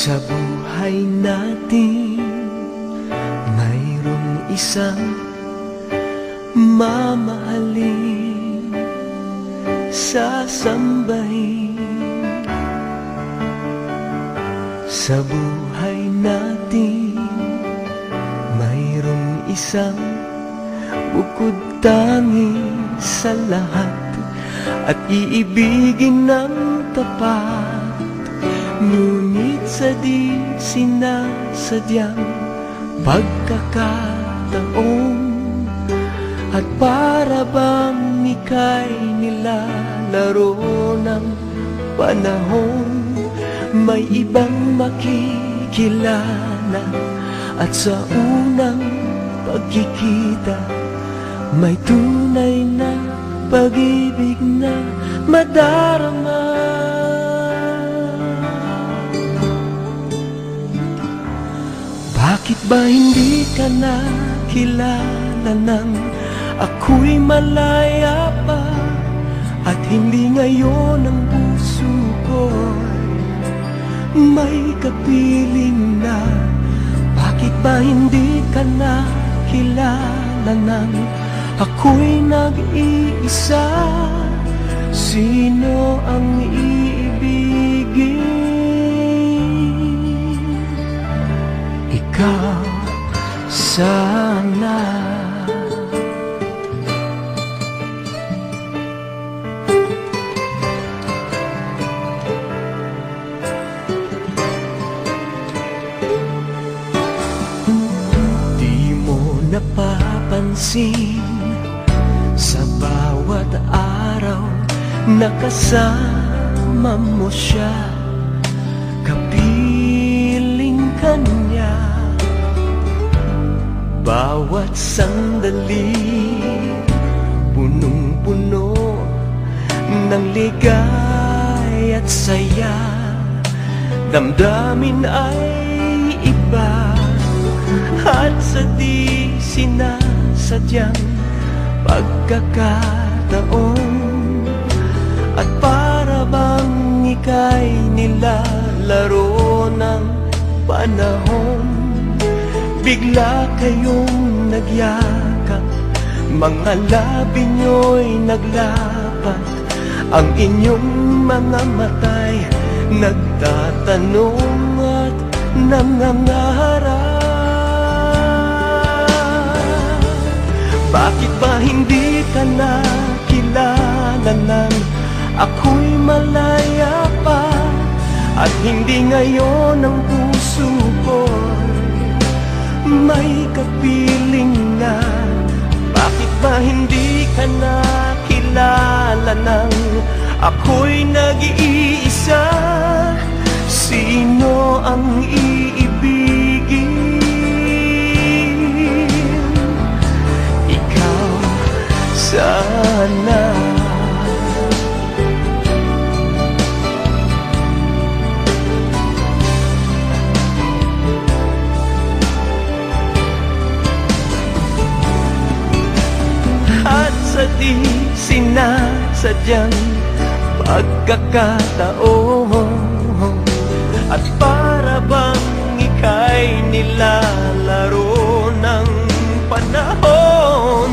Sa buhay natin Mayroong isang Mamahalin Sasambahin Sa buhay natin Mayroong isang Bukod tangi sa lahat At iibigin ng tapat. Ngunit sa di sinasadyang pagkakataon. At para bang ika'y nilalaro ng panahon May ibang makikilala. At sa unang pagkikita May tunay na pag-ibig na madarama ba hindi ka nakilala nang ako'y malaya pa At hindi ngayon ang puso ko'y may kapiling na Bakit ba hindi ka nakilala nang ako'y nag-iisa Sino ang iibigin? Sana. Di mo napapansin Sa bawat araw Nakasama mo siya Bawat sandali Punong-puno Ng ligay at saya. Damdamin ay iba At sa di sinasadyang pagkakataon. At para bang ika'y nilalaro ng panahon Bigla kayong nagyakap Mga labi nyo'y naglapat. Ang inyong mga matay Nagtatanong at nangangarap Bakit ba hindi ka nakilala nang Ako'y malaya pa? At hindi ngayon ang puso ko'y may kapiling na Bakit ba hindi ka nakilala nang Ako'y nag-iisa sa di sinasadyang pagkakataon At para bang ika'y nilalaro ng panahon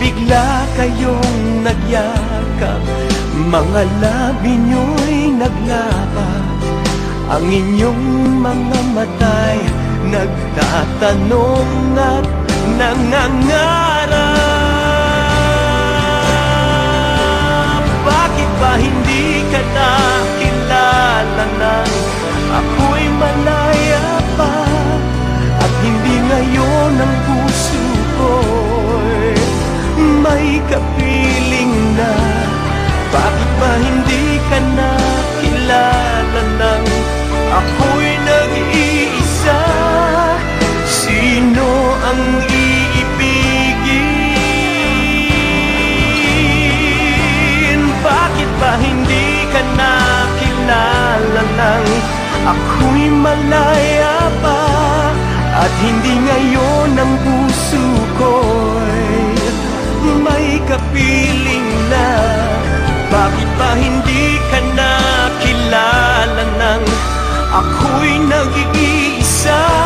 Bigla kayong nagyakap Mga labi nyo'y naglapat Ang inyong mga matay Nagtatanong at nangangarap ba hindi ka nakilala nang Ako'y malaya pa At hindi ngayon ang puso ko'y May kapiling na? Bakit ba hindi ka nakilala nang Ako'y nag-iisa hindi ngayon ang puso ko'y May kapiling na. Bakit ba hindi ka nakilala nang Ako'y nag-iisa